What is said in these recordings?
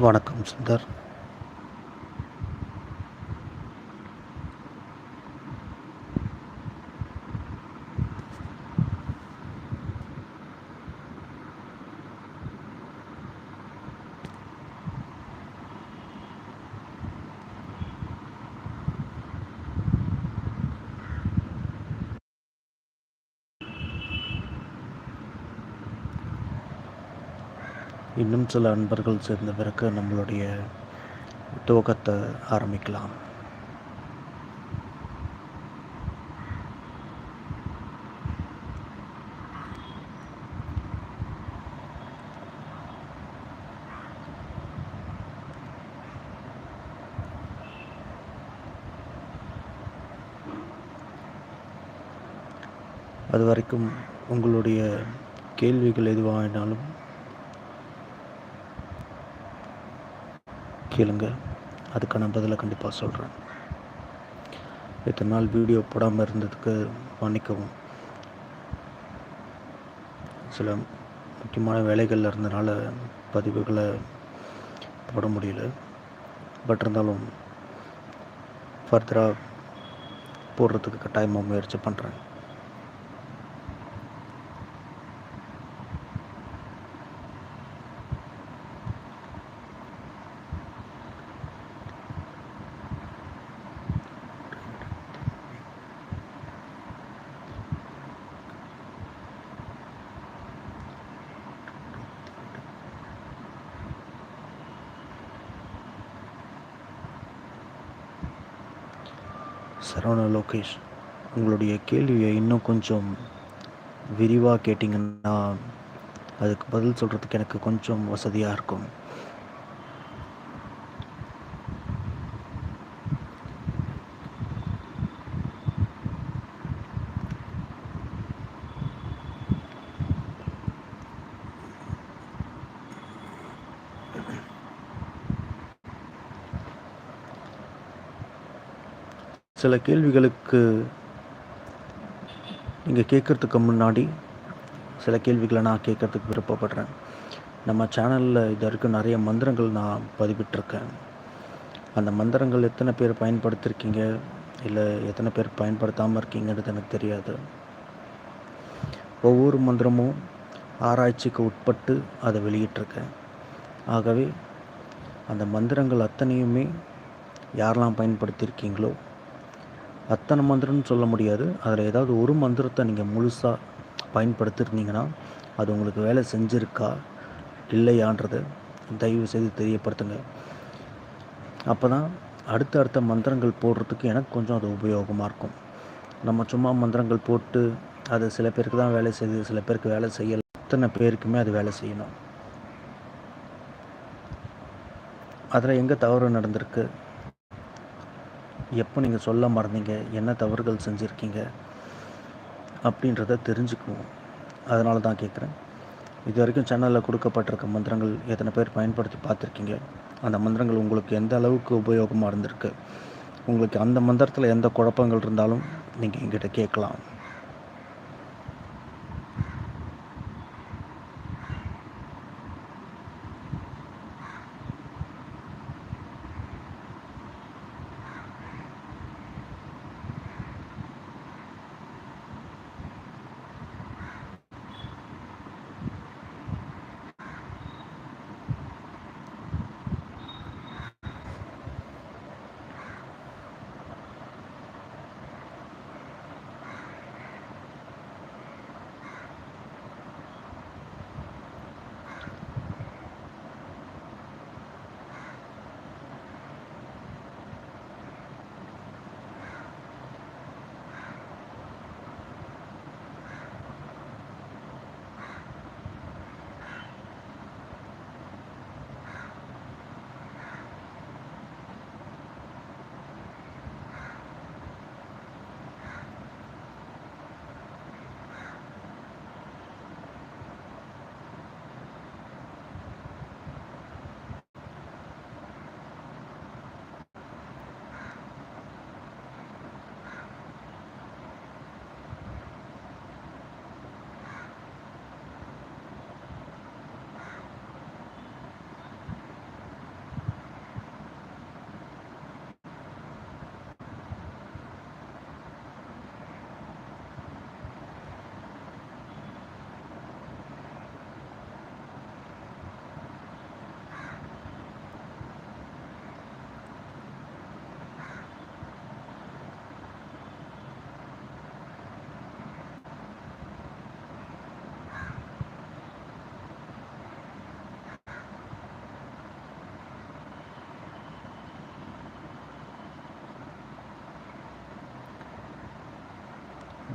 வணக்கம் சுந்தர் இன்னும் சில அன்பர்கள் சேர்ந்த பிறகு நம்மளுடைய துவக்கத்தை ஆரம்பிக்கலாம். அது வரைக்கும் உங்களுடைய கேள்விகள் எதுவாகினாலும் கேளுங்க. அதுக்கான பதிலை கண்டிப்பாக சொல்கிறேன் இத்தனை நாள் வீடியோ போடாமல் இருந்ததுக்கு மன்னிக்கவும். சில முக்கியமான வேலைகளில் இருந்தனால பதிவுகளை போட முடியல. பட் இருந்தாலும் ஃபர்தராக போடுறதுக்கு கட்டாயமாக முயற்சி பண்ணுறேன் சரவண லோகேஷ் உங்களுடைய கேள்வியை இன்னும் கொஞ்சம் விரிவாக கேட்டிங்கன்னா அதுக்கு பதில் சொல்கிறதுக்கு எனக்கு கொஞ்சம் வசதியாக இருக்கும். சில கேள்விகளுக்கு நீங்கள் கேட்குறதுக்கு முன்னாடி சில கேள்விகளை நான் கேட்குறதுக்கு விருப்பப்படுறேன். நம்ம சேனலில் இது வரைக்கும் நிறைய மந்திரங்கள் நான் பதிவிட்டிருக்கேன். அந்த மந்திரங்கள் எத்தனை பேர் பயன்படுத்தியிருக்கீங்க இல்லை எத்தனை பேர் பயன்படுத்தாமல் இருக்கீங்கன்றது எனக்கு தெரியாது. ஒவ்வொரு மந்திரமும் ஆராய்ச்சிக்கு உட்பட்டு அதை வெளியிட்டிருக்கேன். ஆகவே அந்த மந்திரங்கள் அத்தனையுமே யாரெல்லாம் பயன்படுத்தியிருக்கீங்களோ அத்தனை மந்திரம்னு சொல்ல முடியாது. அதில் ஏதாவது ஒரு மந்திரத்தை நீங்கள் முழுசாக பயன்படுத்திருந்தீங்கன்னா அது உங்களுக்கு வேலை செஞ்சுருக்கா? இல்லையான்றதை தயவு செய்து தெரியப்படுத்துங்க. அப்போ தான் அடுத்த அடுத்த மந்திரங்கள் போடுறதுக்கு எனக்கு கொஞ்சம் அது உபயோகமாக இருக்கும். நம்ம சும்மா மந்திரங்கள் போட்டு அது சில பேருக்கு தான் வேலை செய்யுது சில பேருக்கு வேலை செய்யலை. அத்தனை பேருக்குமே அது வேலை செய்யணும். அதில் எங்கே தவறு நடந்திருக்கு? எப்போ நீங்கள் சொல்ல மறந்தீங்க? என்ன தவறுகள் செஞ்சுருக்கீங்க? அப்படின்றத தெரிஞ்சுக்குவோம். அதனால தான் கேட்குறேன். இது வரைக்கும் சேனலில் கொடுக்கப்பட்டிருக்க மந்திரங்கள் எத்தனை பேர் பயன்படுத்தி பார்த்துருக்கீங்க? அந்த மந்திரங்கள் உங்களுக்கு எந்த அளவுக்கு உபயோகமாக இருந்திருக்கு? உங்களுக்கு அந்த மந்திரத்தில் எந்த குழப்பங்கள் இருந்தாலும் நீங்கள் எங்கிட்ட கேட்கலாம்.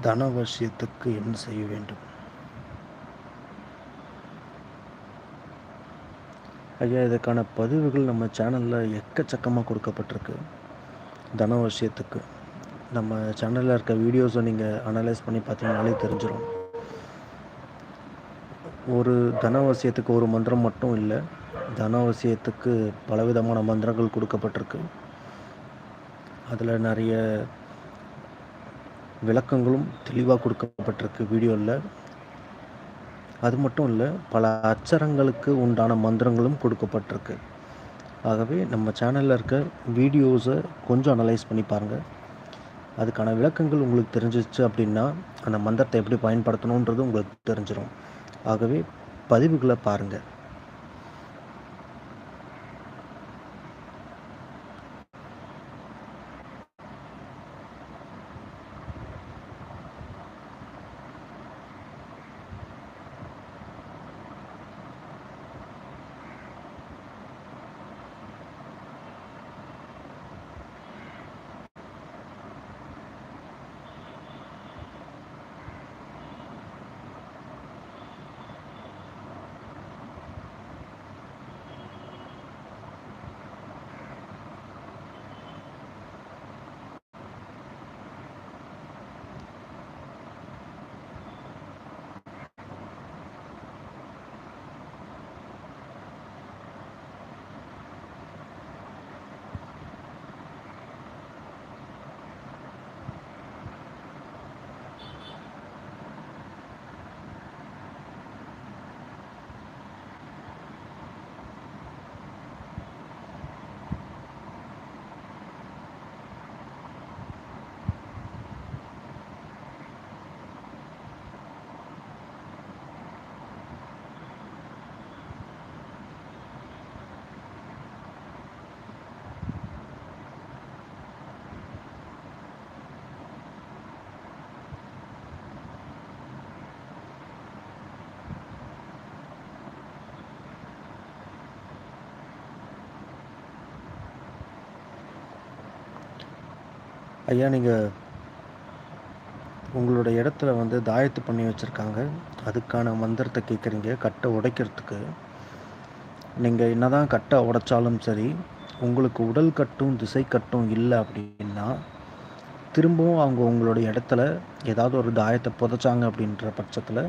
தனவசியத்துக்கு என்ன செய்ய வேண்டும்? ஐயா இதற்கான பதிவுகள் நம்ம சேனலில் எக்கச்சக்கமாக கொடுக்கப்பட்டிருக்கு. தனவசியத்துக்கு நம்ம சேனலில் இருக்க வீடியோஸை நீங்கள் அனலைஸ் பண்ணி பார்த்தீங்கனாலே தெரிஞ்சிடும் ஒரு தனவசியத்துக்கு ஒரு மந்திரம் மட்டும் இல்லை தனவசியத்துக்கு பலவிதமான மந்திரங்கள் கொடுக்கப்பட்டிருக்கு. அதில் நிறைய விளக்கங்களும் தெளிவாக கொடுக்கப்பட்டிருக்கு வீடியோவில். அது மட்டும் இல்லை பல அச்சரங்களுக்கு உண்டான மந்திரங்களும் கொடுக்கப்பட்டிருக்கு. ஆகவே நம்ம சேனலில் இருக்க வீடியோஸை கொஞ்சம் அனலைஸ் பண்ணி பாருங்கள் அதுக்கான விளக்கங்கள் உங்களுக்கு தெரிஞ்சிச்சு அப்படின்னா அந்த மந்திரத்தை எப்படி பயன்படுத்தணுன்றது உங்களுக்கு தெரிஞ்சிடும் ஆகவே பதிவுகளை பாருங்கள் ஐயா நீங்கள் உங்களோட இடத்துல வந்து தாயத்து பண்ணி வச்சுருக்காங்க. அதுக்கான மந்திரத்தை கேட்குறீங்க கட்டை உடைக்கிறதுக்கு. நீங்கள் என்ன தான் கட்டை உடைச்சாலும் சரி உங்களுக்கு உடல் கட்டும் திசை கட்டும் இல்லை அப்படின்னா திரும்பவும் அவங்க உங்களோட இடத்துல ஏதாவது ஒரு தாயத்தை புதைச்சாங்க அப்படின்ற பட்சத்தில்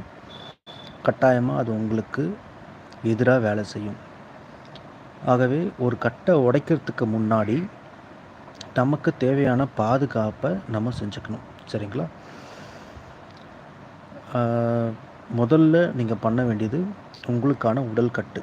கட்டாயமாக அது உங்களுக்கு எதிராக வேலை செய்யும். ஆகவே ஒரு கட்டை உடைக்கிறதுக்கு முன்னாடி நமக்கு தேவையான பாதுகாப்பை நம்ம செஞ்சுக்கணும். சரிங்களா? முதல்ல நீங்கள் பண்ண வேண்டியது உங்களுக்கான உடல் கட்டு.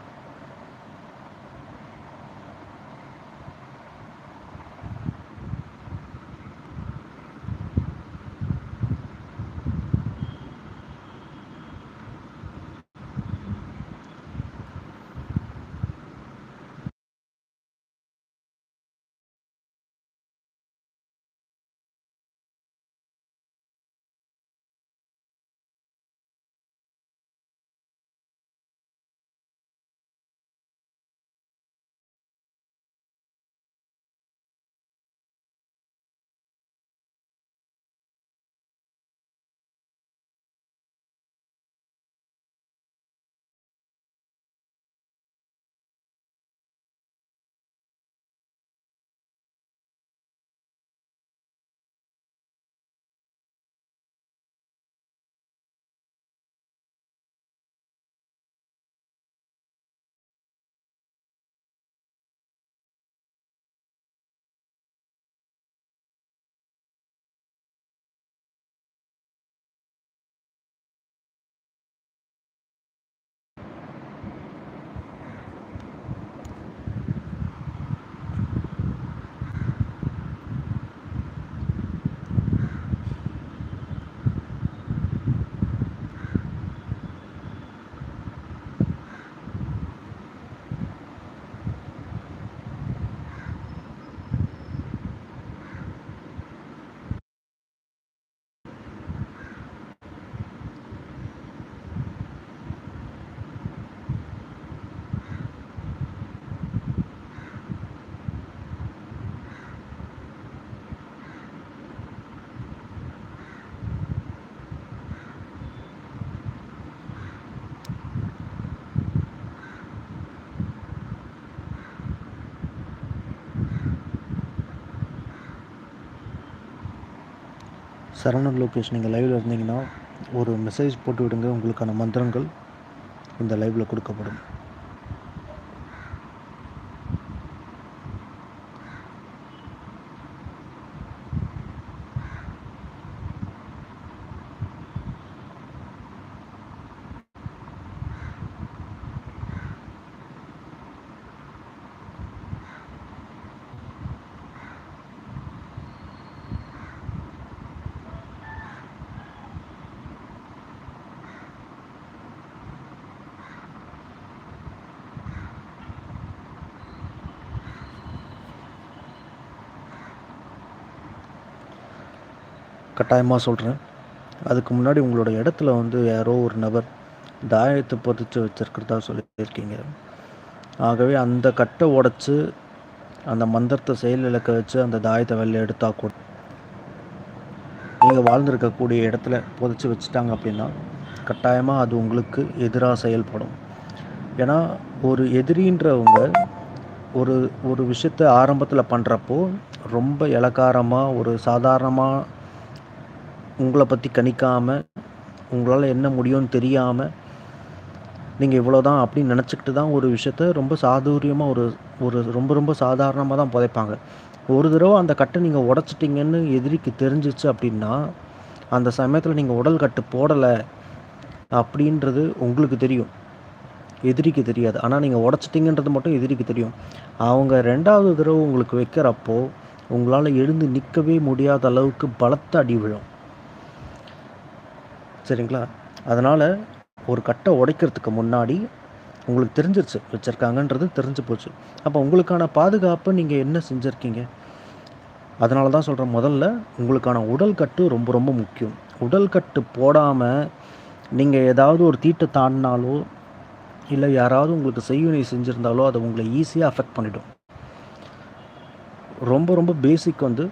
சரவணன் லோகேஷ் நீங்கள் லைவில் இருந்தீங்கன்னா ஒரு மெசேஜ் போட்டு விடுங்க. உங்களுக்கான மந்திரங்கள் இந்த லைவில் கொடுக்கப்படும். கட்டாயமாக சொல்கிறேன் அதுக்கு முன்னாடி உங்களோட இடத்துல வந்து யாரோ ஒரு நபர் தாயத்தை பதிச்சு வச்சுருக்கிறதா சொல்லியிருக்கீங்க. ஆகவே அந்த கட்டை உடச்சி அந்த மந்திரத்தை செயல் இழக்க வச்சு அந்த தாயத்தை வெளில எடுத்தால் கூட நீங்கள் வாழ்ந்துருக்கக்கூடிய இடத்துல புதைச்சி வச்சுட்டாங்க அப்படின்னா கட்டாயமாக அது உங்களுக்கு எதிராக செயல்படும். ஏன்னா ஒரு எதிரின்றவங்க ஒரு ஒரு விஷயத்தை ஆரம்பத்தில் பண்ணுறப்போ ரொம்ப இலக்காரமாக ஒரு சாதாரணமாக உங்களை பற்றி கணிக்காமல் உங்களால் என்ன முடியும்னு தெரியாமல் நீங்கள் இவ்வளோ தான் அப்படின்னு நினச்சிக்கிட்டு தான் ஒரு விஷயத்த ரொம்ப சாதுரியமாக ஒரு ஒரு ரொம்ப ரொம்ப சாதாரணமாக தான் புதைப்பாங்க. ஒரு தடவை அந்த கட்டை நீங்கள் உடச்சிட்டிங்கன்னு எதிரிக்கு தெரிஞ்சிச்சு அப்படின்னா அந்த சமயத்தில் நீங்கள் உடல் கட்டு போடலை அப்படின்றது உங்களுக்கு தெரியும். எதிரிக்கு தெரியாது. ஆனால் நீங்கள் உடச்சிட்டிங்கன்றது மட்டும் எதிரிக்கு தெரியும். அவங்க ரெண்டாவது தடவை உங்களுக்கு வைக்கிறப்போ உங்களால் எழுந்து நிற்கவே முடியாத அளவுக்கு பலத்த அடி விழும். சரிங்களா? அதனால் ஒரு கட்டை உடைக்கிறதுக்கு முன்னாடி உங்களுக்கு தெரிஞ்சிருச்சு வச்சுருக்காங்கன்றது தெரிஞ்சு போச்சு. அப்போ உங்களுக்கான பாதுகாப்பை நீங்கள் என்ன செஞ்சுருக்கீங்க? அதனால தான் சொல்கிறேன் முதல்ல உங்களுக்கான உடல் கட்டு ரொம்ப ரொம்ப முக்கியம். உடல் கட்டு போடாமல் நீங்கள் ஏதாவது ஒரு தீட்டை தாண்டினாலோ இல்லை யாராவது உங்களுக்கு செய்வினை செஞ்சுருந்தாலோ அதை உங்களை ஈஸியாக அஃபெக்ட் பண்ணிடும். ரொம்ப ரொம்ப பேசிக் வந்து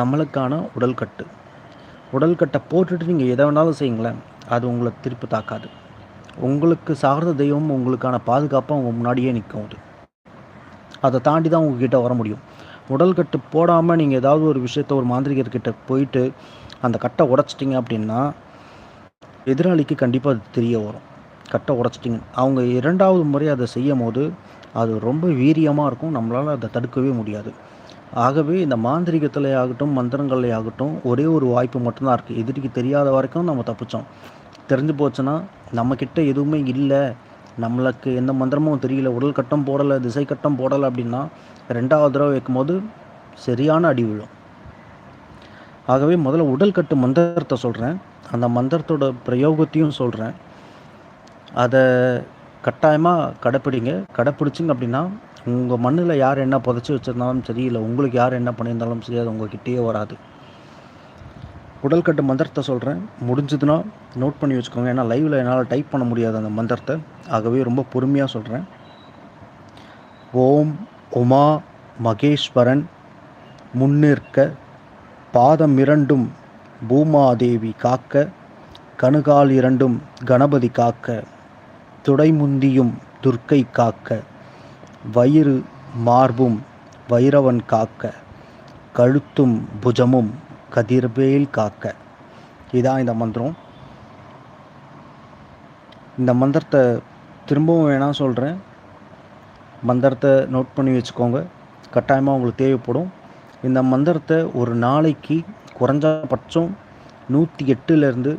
நம்மளுக்கான உடல் கட்டு. உடல் கட்டை போட்டுட்டு நீங்கள் எதை வேணாலும் செய்யுங்களேன். அது உங்களை திருப்பி தாக்காது. உங்களுக்கு சார்ந்த தெய்வம் உங்களுக்கான பாதுகாப்பாக உங்கள் முன்னாடியே நிற்கும் அது. அதை தாண்டி தான் உங்ககிட்ட வர முடியும். உடல் கட்டு போடாமல் நீங்கள் ஏதாவது ஒரு விஷயத்த ஒரு மாந்திரிகர்கிட்ட போயிட்டு அந்த கட்டை உடச்சிட்டிங்க அப்படின்னா எதிராளிக்கு கண்டிப்பாக அது தெரிய வரும். கட்டை உடச்சிட்டிங்க. அவங்க இரண்டாவது முறை அதை செய்யும் போது அது ரொம்ப வீரியமாக இருக்கும். நம்மளால் அதை தடுக்கவே முடியாது. ஆகவே இந்த மாந்திரிகத்திலே ஆகட்டும் மந்திரங்களே ஆகட்டும் ஒரே ஒரு வாய்ப்பு மட்டும்தான் இருக்குது எதிரிக்கு தெரியாத வரைக்கும் நம்ம தப்பிச்சோம். தெரிஞ்சு போச்சுன்னா நம்மக்கிட்ட எதுவுமே இல்லை. நம்மளுக்கு எந்த மந்திரமும் தெரியல. உடல் கட்டம் போடலை திசை கட்டம் போடலை அப்படின்னா ரெண்டாவது தடவை வைக்கும்போது சரியான அடி விழும். ஆகவே முதல்ல உடல் கட்டு மந்திரத்தை சொல்கிறேன் அந்த மந்திரத்தோட பிரயோகத்தையும் சொல்கிறேன் அதை கட்டாயமாக கடைப்பிடிங்க. கடைப்பிடிச்சிங்க அப்படின்னா உங்கள் மண்ணில் யார் என்ன புதைச்சி வச்சுருந்தாலும் சரி இல்லை உங்களுக்கு யார் என்ன பண்ணியிருந்தாலும் சரி அது உங்கள்கிட்டயே வராது. உடல் கட்டு மந்திரத்தை சொல்கிறேன் முடிஞ்சதுன்னா நோட் பண்ணி வச்சுக்கோங்க. ஏன்னா லைவில் என்னால் டைப் பண்ண முடியாது அந்த மந்திரத்தை. ஆகவே ரொம்ப பொறுமையாக சொல்கிறேன் ஓம் உமா மகேஸ்வரன் முன்னிற்க பாதம் இரண்டும் பூமாதேவி காக்க கணுகால் இரண்டும் கணபதி காக்க துடைமுந்தியும் துர்க்கை காக்க. வயிறு மார்பும் வைரவன் காக்க கழுத்தும் புஜமும் கதிர்வேல் காக்க. இதான் இந்த மந்திரம். இந்த மந்திரத்தை திரும்பவும் வேணாம் சொல்கிறேன் மந்திரத்தை நோட் பண்ணி வச்சுக்கோங்க. கட்டாயமாக உங்களுக்கு தேவைப்படும். இந்த மந்திரத்தை ஒரு நாளைக்கு குறைஞ்சபட்சம் நூற்றி எட்டுலேருந்து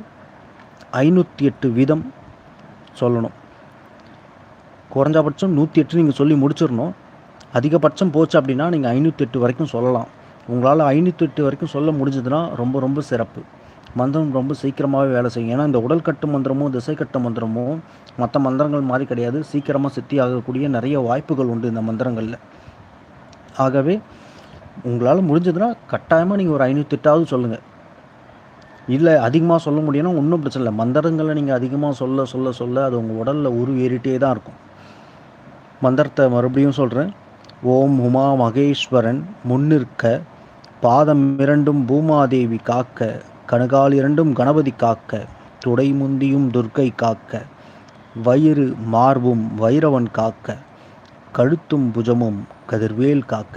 ஐநூற்றி எட்டு வீதம் சொல்லணும். குறைஞ்சபட்சம் நூற்றி எட்டு நீங்கள் சொல்லி முடிச்சிடணும். அதிகபட்சம் போச்சு அப்படின்னா நீங்கள் ஐநூற்றி எட்டு வரைக்கும் சொல்லலாம். உங்களால் ஐநூற்றி எட்டு வரைக்கும் சொல்ல முடிஞ்சதுன்னா ரொம்ப ரொம்ப சிறப்பு. மந்திரம் ரொம்ப சீக்கிரமாகவே வேலை செய்யும். ஏன்னா இந்த உடல் கட்டு மந்திரமும் திசை கட்டு மந்திரமும் மற்ற மந்திரங்கள் மாதிரி கிடையாது. சீக்கிரமாக சித்தி ஆகக்கூடிய நிறைய வாய்ப்புகள் உண்டு இந்த மந்திரங்களில். ஆகவே உங்களால் முடிஞ்சதுன்னா கட்டாயமாக நீங்கள் ஒரு ஐநூற்றெட்டாவது சொல்லுங்கள் இல்லை அதிகமாக சொல்ல முடியும்னா ஒன்றும் பிரச்சனை இல்லை. மந்திரங்களை நீங்கள் அதிகமாக சொல்ல சொல்ல சொல்ல அது உங்கள் உடலில் உருவேறிட்டே தான் இருக்கும். மந்திரத்தை மறுபடியும் சொல்கிறேன் ஓம் உமா மகேஸ்வரன் முன்னிற்க பாதம் இரண்டும் பூமாதேவி காக்க கணுகால் இரண்டும் கணபதி காக்க துடை முந்தியும் துர்க்கை காக்க வயிறு மார்பும் வைரவன் காக்க கழுத்தும் புஜமும் கதிர்வேல் காக்க.